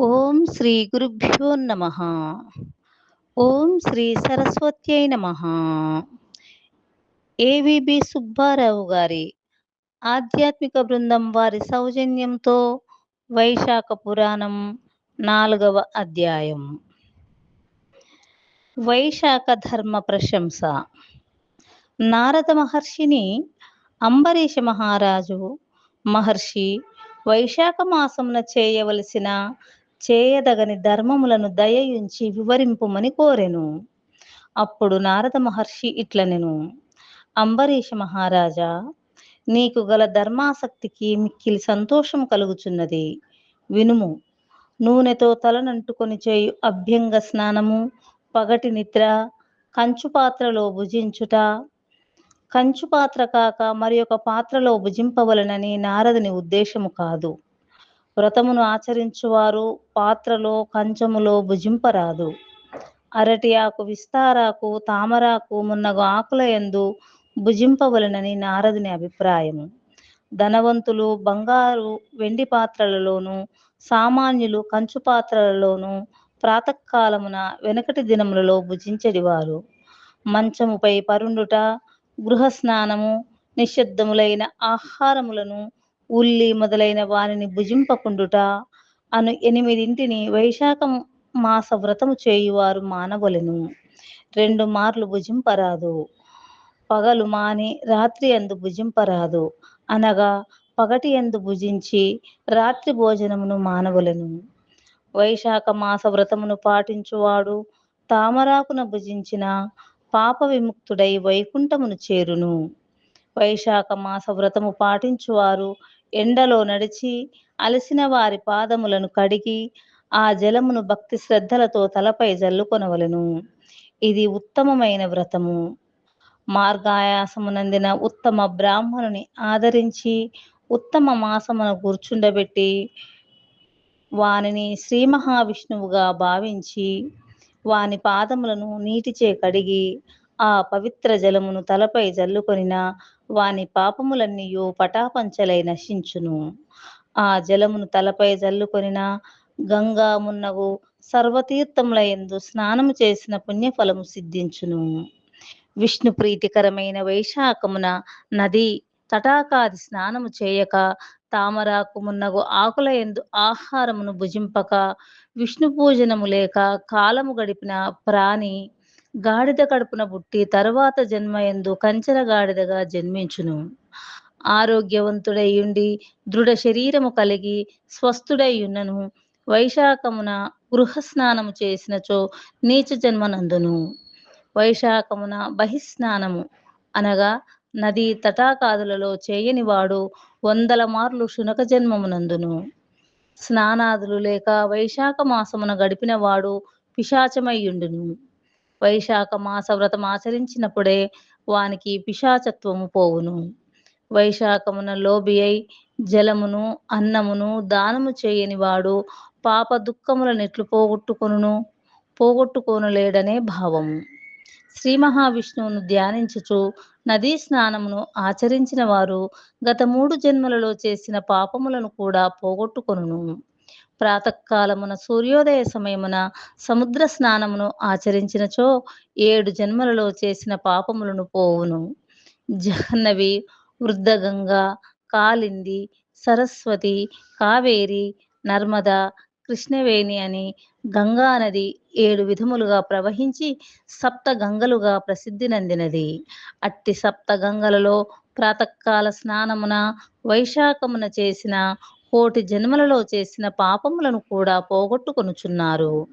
ఓం శ్రీ గురుభ్యో నమ. ఓం శ్రీ సరస్వత్యై నమ. ఏవిబి సుబ్బారావు గారి ఆధ్యాత్మిక బృందం వారి సౌజన్యంతో వైశాఖ పురాణం నాలుగవ అధ్యాయం. వైశాఖ ధర్మ ప్రశంస. నారద మహర్షిని అంబరీష మహారాజు మహర్షి వైశాఖ మాసమున చేయవలసిన చేయదగని ధర్మములను దయయుంచి వివరింపుమని కోరెను. అప్పుడు నారద మహర్షి ఇట్లనెను అంబరీష మహారాజా నీకు గల ధర్మాసక్తికి మిక్కిలి సంతోషం కలుగుచున్నది. వినుము నూనెతో తలనంటుకొని చేయు అభ్యంగ స్నానము పగటి నిద్ర కంచు పాత్రలో భుజించుట. కంచు పాత్ర కాక మరి ఒక పాత్రలో భుజింపవలనని నారదుని ఉద్దేశము కాదు. వ్రతమును ఆచరించువారు పాత్రలో కంచములో భుజింపరాదు. అరటి ఆకు విస్తారాకు తామరాకు మున్నగు ఆకుల ఎందు భుజింపవలనని నారదుని అభిప్రాయము. ధనవంతులు బంగారు వెండి పాత్రలలోను సామాన్యులు కంచు పాత్రలలోను ప్రాతకాలమున వెనకటి దినములలో భుజించడివారు. మంచముపై పరుండుట గృహ స్నానము నిశ్శబ్దములైన ఆహారములను ఉల్లి మొదలైన వారిని భుజింపకుండుట అను ఎనిమిదింటిని వైశాఖ మాస వ్రతము చేయువారు మానవలెను. రెండు మార్లు భుజింపరాదు. పగలు మాని రాత్రి అందు భుజింపరాదు. అనగా పగటి ఎందు భుజించి రాత్రి భోజనమును మానవలెను. వైశాఖ మాస వ్రతమును పాటించువాడు తామరాకున భుజించిన పాప విముక్తుడై వైకుంఠమును చేరును. వైశాఖ మాస వ్రతము పాటించువారు ఎండలో నడిచి అలసిన వారి పాదములను కడిగి ఆ జలమును భక్తి శ్రద్ధలతో తలపై జల్లుకొనవలెను. ఇది ఉత్తమమైన వ్రతము. మార్గాయాసమునందిన ఉత్తమ బ్రాహ్మణుని ఆదరించి ఉత్తమ మాసమును కూర్చుండబెట్టి వానిని శ్రీ మహావిష్ణువుగా భావించి వాని పాదములను నీటిచే కడిగి ఆ పవిత్ర జలమును తలపై జల్లుకొనిన వాని పాపములన్నీయు పటాపంచలై నశించును. ఆ జలమును తలపై జల్లుకొనిన గంగా మున్నగు సర్వతీర్థముల ఎందు స్నానము చేసిన పుణ్యఫలము సిద్ధించును. విష్ణు ప్రీతికరమైన వైశాఖమున నది తటాకాది స్నానము చేయక తామరాకు మున్నగు ఆకుల ఎందు ఆహారమును భుజింపక విష్ణు పూజనము లేక కాలము గడిపిన ప్రాణి గాడిద కడుపున పుట్టి తరువాత జన్మ ఎందు గాడిదగా జన్మించును. ఆరోగ్యవంతుడైయుండి దృఢ శరీరము కలిగి స్వస్థుడైయున్నను. వైశాఖమున గృహస్నానము చేసినచో నీచ జన్మనందును. వైశాఖమున బహిస్నానము అనగా నది తటాకాదులలో చేయనివాడు వందల మార్లు శునక జన్మమునందును. స్నానాదులు లేక వైశాఖ మాసమున గడిపిన వాడు పిశాచమయ్యుండును. వైశాఖ మాస వ్రతం ఆచరించినప్పుడే వానికి పిశాచత్వము పోవును. వైశాఖమున లోబి అయి జలమును అన్నమును దానము చేయని వాడు పాప దుఃఖములనెట్లు పోగొట్టుకొనును పోగొట్టుకోనులేడనే భావము. శ్రీ మహావిష్ణువును ధ్యానించుచు నదీ స్నానమును ఆచరించిన వారు గత మూడు జన్మలలో చేసిన పాపములను కూడా పోగొట్టుకొనును. ప్రాతకాలమున సూర్యోదయ సమయమున సముద్ర స్నానమును ఆచరించినచో ఏడు జన్మలలో చేసిన పాపములను పోవును. జహ్నవి వృద్ధగంగా కాలింది సరస్వతి కావేరి నర్మద కృష్ణవేణి అని గంగా నది ఏడు విధములుగా ప్రవహించి సప్త గంగలుగా ప్రసిద్ధి నందినది. అట్టి సప్త గంగలలో ప్రాతకాల స్నానమున వైశాఖమున చేసిన కోటి జన్మలలో చేసిన పాపములను కూడా పోగొట్టుకొనుచున్నారు.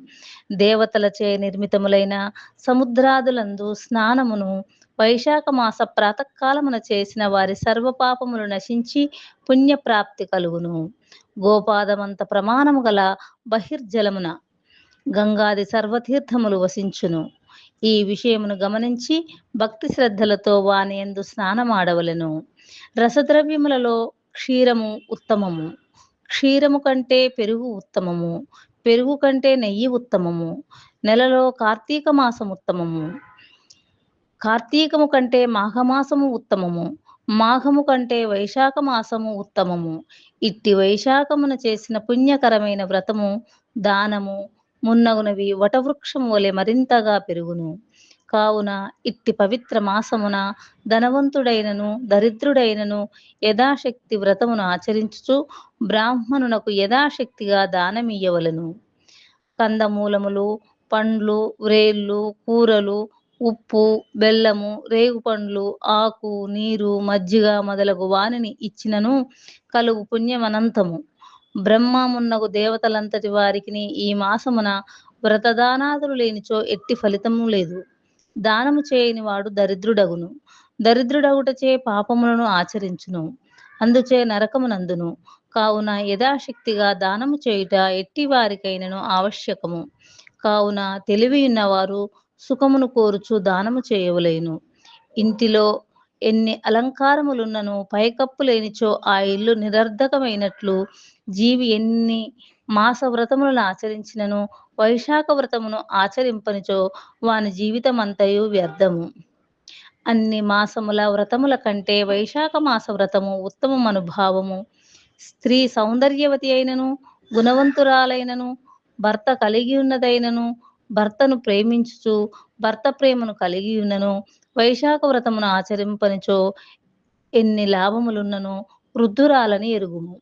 దేవతలచే నిర్మితములైన సముద్రాదులందు స్నానమును వైశాఖ మాస ప్రాతకాలమున చేసిన వారి సర్వపాపములు నశించి పుణ్యప్రాప్తి కలుగును. గోపాదమంత ప్రమాణము గల బహిర్జలమున గంగాది సర్వతీర్థములు వసించును. ఈ విషయమును గమనించి భక్తి శ్రద్ధలతో వాని ఎందు స్నానమాడవలను. రసద్రవ్యములలో క్షీరము ఉత్తమము. క్షీరము కంటే పెరుగు ఉత్తమము పెరుగు కంటే నెయ్యి ఉత్తమము నెలలో కార్తీక మాసం ఉత్తమము. కార్తీకము కంటే మాఘమాసము ఉత్తమము మాఘము కంటే వైశాఖ మాసము ఉత్తమము. ఇట్టి వైశాఖమున చేసిన పుణ్యకరమైన వ్రతము దానము మున్నగునవి వటవృక్షము వలె మరింతగా పెరుగును. కావున ఇట్టి పవిత్ర మాసమున ధనవంతుడైనను దరిద్రుడైనను యథాశక్తి వ్రతమును ఆచరించుచు బ్రాహ్మణునకు యథాశక్తిగా దానమియ్యవలను. కందమూలములు పండ్లు వ్రేళ్ళు కూరలు ఉప్పు బెల్లము రేగుపండ్లు ఆకు నీరు మజ్జిగ మొదలగు వానిని ఇచ్చినను కలుగు పుణ్యమనంతము. బ్రహ్మమున్నగు దేవతలంతటి వారికి ఈ మాసమున వ్రతదానాదులు లేనిచో ఎట్టి ఫలితము లేదు. దానము చేయని వాడు దరిద్రుడగును. దరిద్రుడగుటచే పాపములను ఆచరించును. అందుచే నరకమునందును కావున యథాశక్తిగా దానము చేయుట ఎట్టి వారికైనను ఆవశ్యకము. కావున తెలివి ఉన్నవారు సుఖమును కోరుచు దానము చేయవలేను. ఇంటిలో ఎన్ని అలంకారములున్నను పైకప్పు లేనిచో ఆ ఇల్లు నిరర్ధకమైనట్లు జీవి ఎన్ని మాస వ్రతములను ఆచరించినను వైశాఖ వ్రతమును ఆచరింపనిచో వాని జీవితమంతయు వ్యర్థము. అన్ని మాసముల వ్రతముల కంటే వైశాఖ మాస వ్రతము ఉత్తమమనుభావము. స్త్రీ సౌందర్యవతి అయినను గుణవంతురాలైనను భర్త కలిగి ఉన్నదైనను భర్తను ప్రేమించుచు భర్త ప్రేమను కలిగి ఉన్నను వైశాఖ వ్రతమును ఆచరింపనిచో ఎన్ని లాభములున్నను వృద్ధురాలని ఎరుగుము.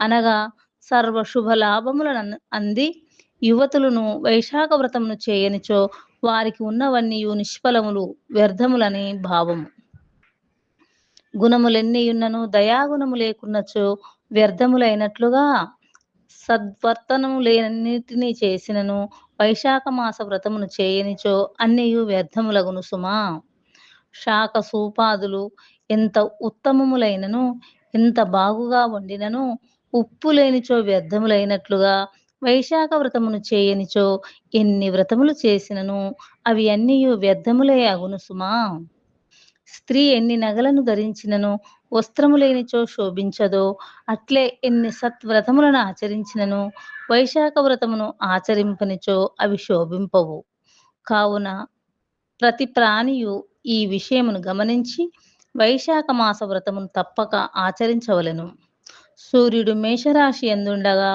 అనగా సర్వ శుభ లాభములను అంది యువతులను వైశాఖ వ్రతమును చేయనిచో వారికి ఉన్నవన్నీ నిష్ఫలములు వ్యర్థములని భావము. గుణములెన్నియున్నను దయాగుణము లేకున్నచో వ్యర్థములైనట్లుగా సద్వర్తనము లేనన్నిటినీ చేసినను వైశాఖ మాస వ్రతమును చేయనిచో అన్నియు వ్యర్థములగును సుమా. శాఖ సూపాదులు ఎంత ఉత్తమములైనను ఎంత బాగుగా వండినను ఉప్పు లేనిచో వ్యర్థములైనట్లుగా వైశాఖ వ్రతమును చేయనిచో ఎన్ని వ్రతములు చేసినను అవి అన్నీ వ్యర్థములే అగును సుమా. స్త్రీ ఎన్ని నగలను ధరించినను వస్త్రము లేనిచో శోభించదో అట్లే ఎన్ని సత్వ్రతములను ఆచరించినను వైశాఖ వ్రతమును ఆచరింపనిచో అవి శోభింపవు. కావున ప్రతి ప్రాణియు ఈ విషయమును గమనించి వైశాఖ మాస వ్రతమును తప్పక ఆచరించవలెను. సూర్యుడు మేషరాశి ఎందుండగా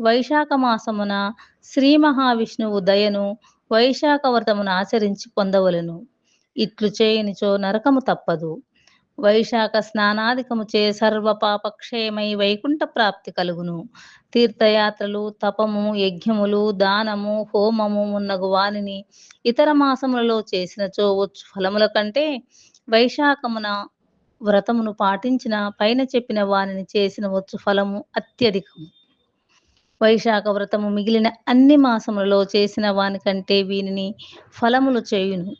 వైశాఖ మాసమున శ్రీ మహావిష్ణువు దయను వైశాఖ వ్రతమును ఆచరించి పొందవలెను. ఇట్లు చేయనిచో నరకము తప్పదు. వైశాఖ స్నానాధికము చే సర్వ పాపక్షయమై వైకుంఠ ప్రాప్తి కలుగును. తీర్థయాత్రలు తపము యజ్ఞములు దానము హోమము మున్నగు వానిని ఇతర మాసములలో చేసినచో వచ్చు ఫలముల కంటే వైశాఖమున వ్రతమును పాటించిన పైన చెప్పిన వానిని చేసిన వచ్చు ఫలము అత్యధికము. వైశాఖ వ్రతము మిగిలిన అన్ని మాసములలో చేసిన వాని కంటే వీనిని ఫలములు చేయును.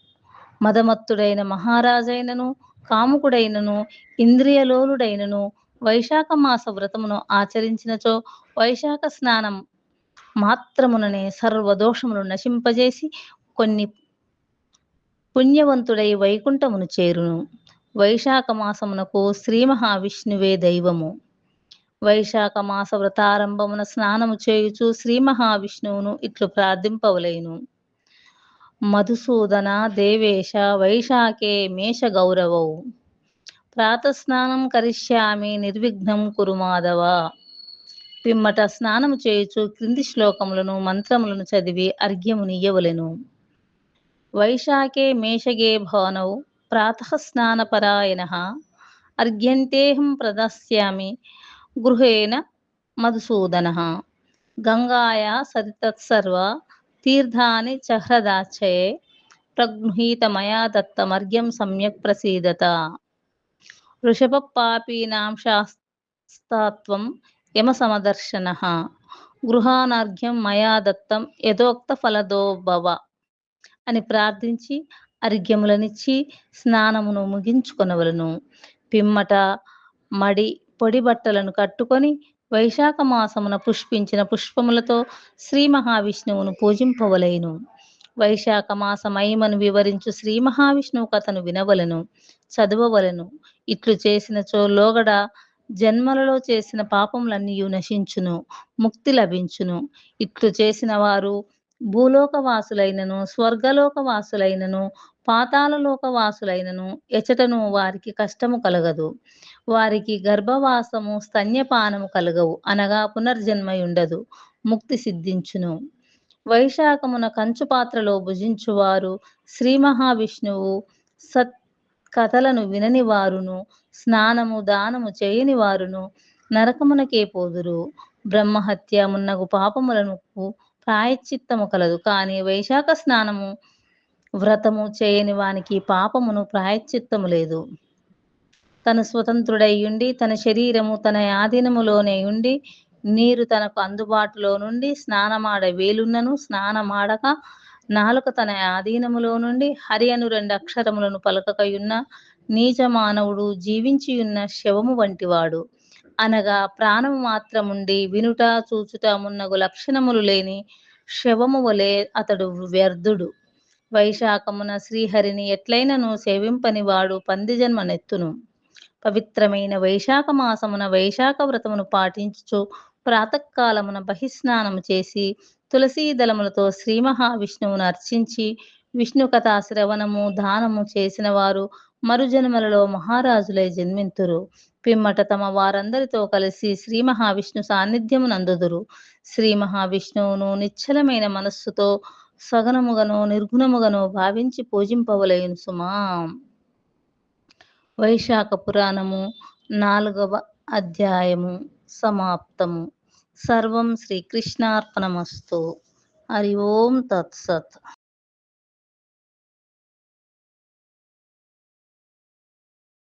మదమత్తుడైన మహారాజైనను కాముకుడైనను ఇంద్రియలోలుడైనను వైశాఖ మాస వ్రతమును ఆచరించినచో వైశాఖ స్నానం మాత్రముననే సర్వదోషములు నశింపజేసి కొన్ని పుణ్యవంతుడై వైకుంఠమును చేరును. వైశాఖ మాసమునకు శ్రీ మహావిష్ణువే దైవము. వైశాఖ మాస వ్రతారంభమున స్నానము చేయుచు శ్రీ మహావిష్ణువును ఇట్లు ప్రార్థింపవలేను. మధుసూదన దేవేశ వైశాఖే మేష గౌరవౌ. ప్రాతస్నానం కరిష్యామి నిర్విఘ్నం కురు మాధవ. పిమ్మట స్నానము చేయుచు క్రింది శ్లోకములను మంత్రములను చదివి అర్ఘ్యమునియ్యవలెను వైశాఖే మేషగే భవనౌ. ప్రాతః స్నానపరాయణ. అర్ఘ్యంతేహం ప్రదాస్యామి. గృహేణ మధుసూదన గంగాయా సరితత్సర్వ తీర్థాని చహ్రదాచయే ప్రగృహీత మయా దత్తమర్ఘ్యం సమ్యక్ ప్రసీదత. ఋషభ పాపీనాం శాస్తాత్వం యమ సమదర్శన గృహానార్ఘ్యం మయా దత్తం యథోక్త ఫలదో భవ అని ప్రార్థించి అర్ఘ్యములనిచ్చి స్నానమును ముగించుకొనవలను. పిమ్మట మడి పొడి బట్టలను కట్టుకొని వైశాఖ మాసమున పుష్పించిన పుష్పములతో శ్రీ మహావిష్ణువును పూజింపవలేను. వైశాఖ మాస మహిమను వివరించు శ్రీ మహావిష్ణువు కథను వినవలను చదవవలను. ఇట్లు చేసినచో లోగడ జన్మలలో చేసిన పాపములన్నీ నశించును ముక్తి లభించును. ఇట్లు చేసిన వారు భూలోక వాసులైనను స్వర్గలోక వాసులైనను పాతాళలోక వాసులైనను ఎచటను వారికి కష్టము కలగదు. వారికి గర్భవాసము స్తన్యపానము కలగవు అనగా పునర్జన్మ ఉండదు ముక్తి సిద్ధించును. వైశాఖమున కంచు పాత్రలో భుజించువారు శ్రీ మహావిష్ణువు సత్ కథలను వినని వారును స్నానము దానము చేయని వారును నరకమునకే పోదురు. బ్రహ్మహత్య మున్నగు పాపములను ప్రాయశ్చిత్తము కలదు. కానీ వైశాఖ స్నానము వ్రతము చేయని వానికి పాపమును ప్రాయశ్చిత్తము లేదు. తను స్వతంత్రుడై ఉండి తన శరీరము తన ఆధీనములోనే ఉండి నీరు తనకు అందుబాటులో నుండి స్నానమాడ వేలున్నను స్నానమాడక నాలుక తన ఆధీనములో నుండి హరి అను రెండు అక్షరములను పలకకయున్న నీచ మానవుడు జీవించియున్న శవము వంటివాడు. అనగా ప్రాణము మాత్రముండి వినుట చూచుట మున్నగు లక్షణములు లేని శవము వలె అతడు వ్యర్థుడు. వైశాఖమున శ్రీహరిని ఎట్లైనను సేవింపని వాడు పంది జన్మనెత్తును పవిత్రమైన వైశాఖ మాసమున వైశాఖ వ్రతమును పాటించుచు ప్రాతకాలమున బహిస్నానము చేసి తులసీ దళములతో శ్రీ మహావిష్ణువును అర్చించి విష్ణు కథా శ్రవణము దానము చేసిన వారు మరుజన్మలలో మహారాజులై జన్మింతురు. పిమ్మట తమ వారందరితో కలిసి శ్రీ మహావిష్ణు సాన్నిధ్యము నందుదురు. శ్రీ మహావిష్ణువును నిశ్చలమైన మనస్సుతో సగనముగను నిర్గుణముగను భావించి పూజింపవలయును సుమా. వైశాఖ పురాణము నాలుగవ అధ్యాయము సమాప్తము. సర్వం శ్రీకృష్ణార్పణమస్తు. హరి ఓం తత్సత్.